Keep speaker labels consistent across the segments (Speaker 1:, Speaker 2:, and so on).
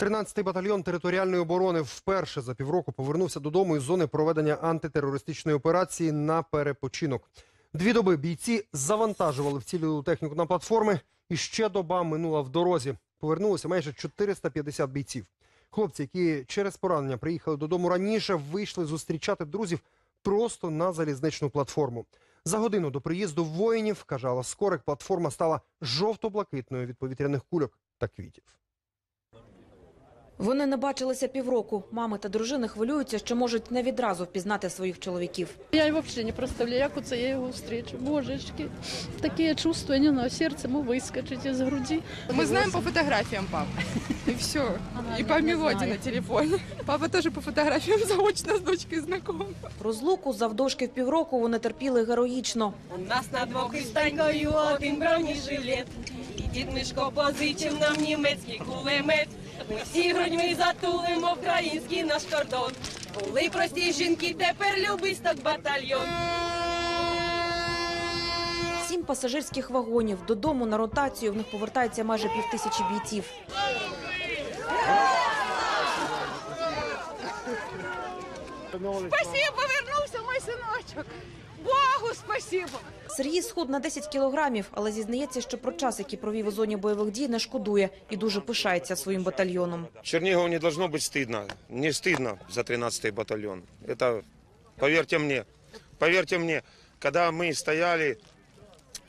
Speaker 1: 13-й батальйон територіальної оборони вперше за півроку повернувся додому із зони проведення антитерористичної операції на перепочинок. Дві доби бійці завантажували вцілілу техніку на платформи, і ще доба минула в дорозі. Повернулося майже 450 бійців. Хлопці, які через поранення приїхали додому раніше, вийшли зустрічати друзів просто на залізничну платформу. За годину до приїзду воїнів, каже Алла Скорик, платформа стала жовто-блакитною від повітряних кульок та квітів.
Speaker 2: Вони не бачилися півроку. Мами та дружини хвилюються, що можуть не відразу впізнати своїх чоловіків.
Speaker 3: Я і взагалі не представляю, як оце я його встречу. Божечки, таке чувство, не знаю, серце ему выскочить из груди.
Speaker 4: Мы знаем по фотографиям пап. И все. И по мелодии на телефоне. Папа тоже по фотографиям заочно с дочкой знаком.
Speaker 2: Розлуку завдовжки в півроку вони терпіли героїчно.
Speaker 5: У нас на двох із танькою один бронежилет. І дід Мишко позичив нам німецький кулемет. Ми всі грудьми затулимо український наш кордон. Були прості жінки, тепер любисток батальйон.
Speaker 2: Сім пасажирських вагонів. Додому на ротацію в них повертається майже півтисячі бійців.
Speaker 4: Спасибо, вернувся мой синочок. Богу спасибо.
Speaker 2: Сергій схуд на 10 кілограмів, але зізнається, що про час, який провів у зоні бойових дій, не шкодує і дуже пишається своїм батальйоном.
Speaker 6: Чернигову не должно быть стыдно. Не стыдно за 13-й батальон. Это, поверьте мне, поверьте мне, когда мы стояли,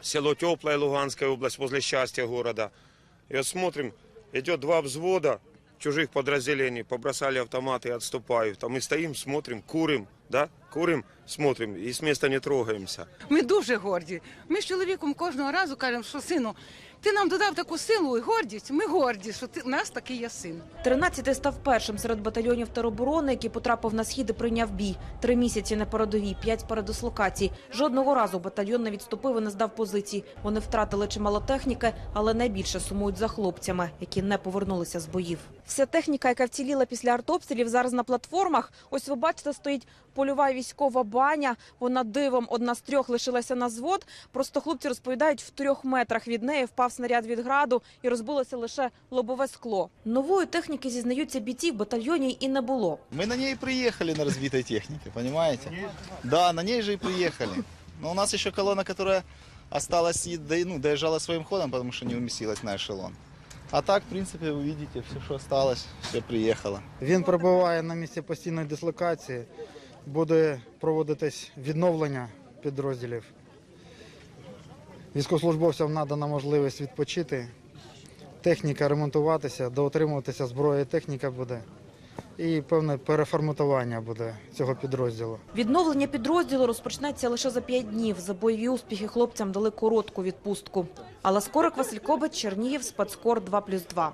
Speaker 6: село Теплое, Луганская область, возле счастья города, и вот смотрим, идет два взвода чужих подразделений, побросали автоматы и отступают. Там мы стоим, смотрим, курим, да, курим, смотрим, и с места не трогаемся.
Speaker 7: Ми дуже горді. Ми з чоловіком кожного разу кажемо, що сину, ти нам додав таку силу і гордість. Ми горді, що ти у нас такий є син.
Speaker 2: 13-й став першим серед батальйонів тероборони, який потрапив на схід і прийняв бій. Три місяці на передовій, п'ять передислокацій. Жодного разу батальйон не відступив і не здав позицій. Вони втратили чимало техніки, але найбільше сумують за хлопцями, які не повернулися з боїв. Вся техніка, яка вціліла після артобстрілів, зараз на платформах. Ось ви бачите, стоїть польова військова баня. Вона дивом одна з трьох лишилася на звод. Просто хлопці розповідають, в трьох метрах від неї впав снаряд від граду і розбилося лише лобове скло. Нової техніки зізнаються бійці в батальйоні і не було.
Speaker 8: Мы на ней приехали на разбитой технике, понимаете? Да, на ней же и приехали. Но у нас еще колонна, которая осталась и до- ну, доезжала своим ходом, потому что не уместилась на эшелон. А так, в принципе, вы видите, все, что осталось, все приехало.
Speaker 9: Він перебуває на місці постійної дислокації. Буде проводитись відновлення підрозділів. Військовослужбовцям надана можливість відпочити, техніка ремонтуватися, доотримуватися зброя і техніка буде. І певне переформатування буде цього підрозділу.
Speaker 2: Відновлення підрозділу розпочнеться лише за п'ять днів. За бойові успіхи хлопцям дали коротку відпустку. Алла Скорик, Василь Кобець, Чернігів, Спецкор 2+,2.